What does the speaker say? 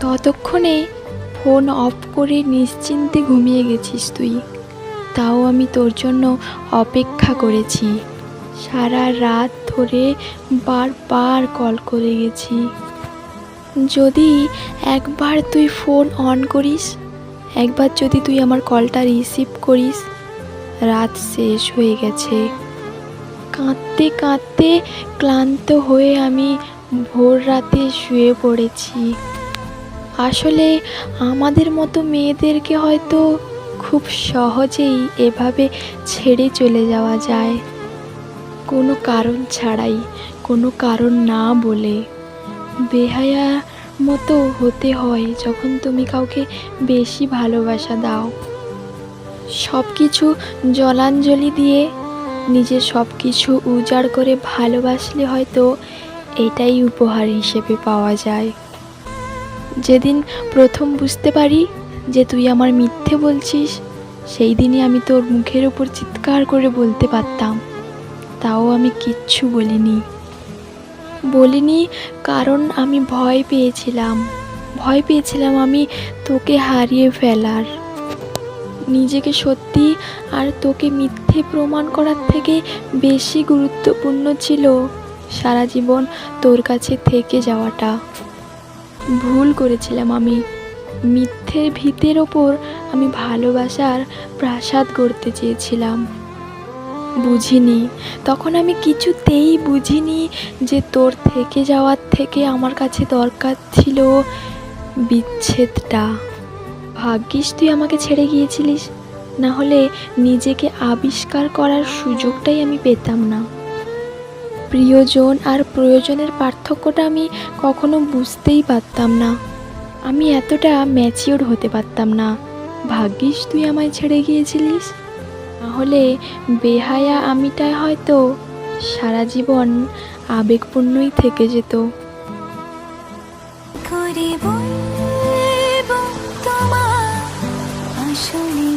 ততক্ষণে phone off করে নিশ্চিন্তে ঘুমিয়ে গেছিস তুই। তাও আমি তোর জন্য অপেক্ষা করেছি। সারা রাত ধরে বারবার কল করে গেছি। যদি একবার তুই ফোন অন করিস, একবার যদি তুই আমার কলটা রিসিভ করিস, রাত শেষ হয়ে গেছে। কাঁদতে কাঁদতে ক্লান্ত হয়ে আমি ভোর রাতে শুয়ে পড়েছি। আসলে আমাদের মতো মেয়েদেরকে হয়তো খুব সহজেই এভাবে ছেড়ে চলে যাওয়া যায়। কোনো কারণ ছাড়াই, কোনো কারণ না বলে। বেহায়া মতো হতে হয় যখন তুমি কাউকে বেশি ভালোবাসা দাও। সব কিছু জলাঞ্জলি দিয়ে নিজের সব কিছু উজাড় করে ভালোবাসলে হয়তো এটাই উপহার হিসেবে পাওয়া যায়। যেদিন প্রথম বুঝতে পারি যে তুই আমার মিথ্যে বলছিস, সেই দিনই আমি তোর মুখের উপর চিৎকার করে বলতে পারতাম। তাও আমি কিচ্ছু বলিনি। বলিনি কারণ আমি ভয় পেয়েছিলাম। ভয় পেয়েছিলাম আমি তোকে হারিয়ে ফেলার। নিজেকে সত্যি আর তোকে মিথ্যে প্রমাণ করার থেকে বেশি গুরুত্বপূর্ণ ছিল সারা জীবন তোর কাছে থেকে যাওয়াটা। ভুল করেছিলাম আমি। মিথ্যের ভিতের ওপর আমি ভালোবাসার প্রাসাদ গড়তে চেয়েছিলাম। বুঝিনি, তখন আমি কিছুতেই বুঝিনি যে তোর থেকে যাওয়ার থেকে আমার কাছে দরকার ছিল বিচ্ছেদটা। ভাগ্যিস তুই আমাকে ছেড়ে গিয়েছিলিস, না হলে নিজেকে আবিষ্কার করার সুযোগটাই আমি পেতাম না। প্রিয়জন আর প্রয়োজনের পার্থক্যটা আমি কখনো বুঝতেই পারতাম না। আমি এতটা ম্যাচিওর হতে পারতাম না। ভাগ্যিস তুই আমায় ছেড়ে গিয়েছিলিস। তাহলে বেহায়া আমিটায় হয়তো সারা জীবন আবেগপূর্ণই থেকে যেত। তোমার আসলে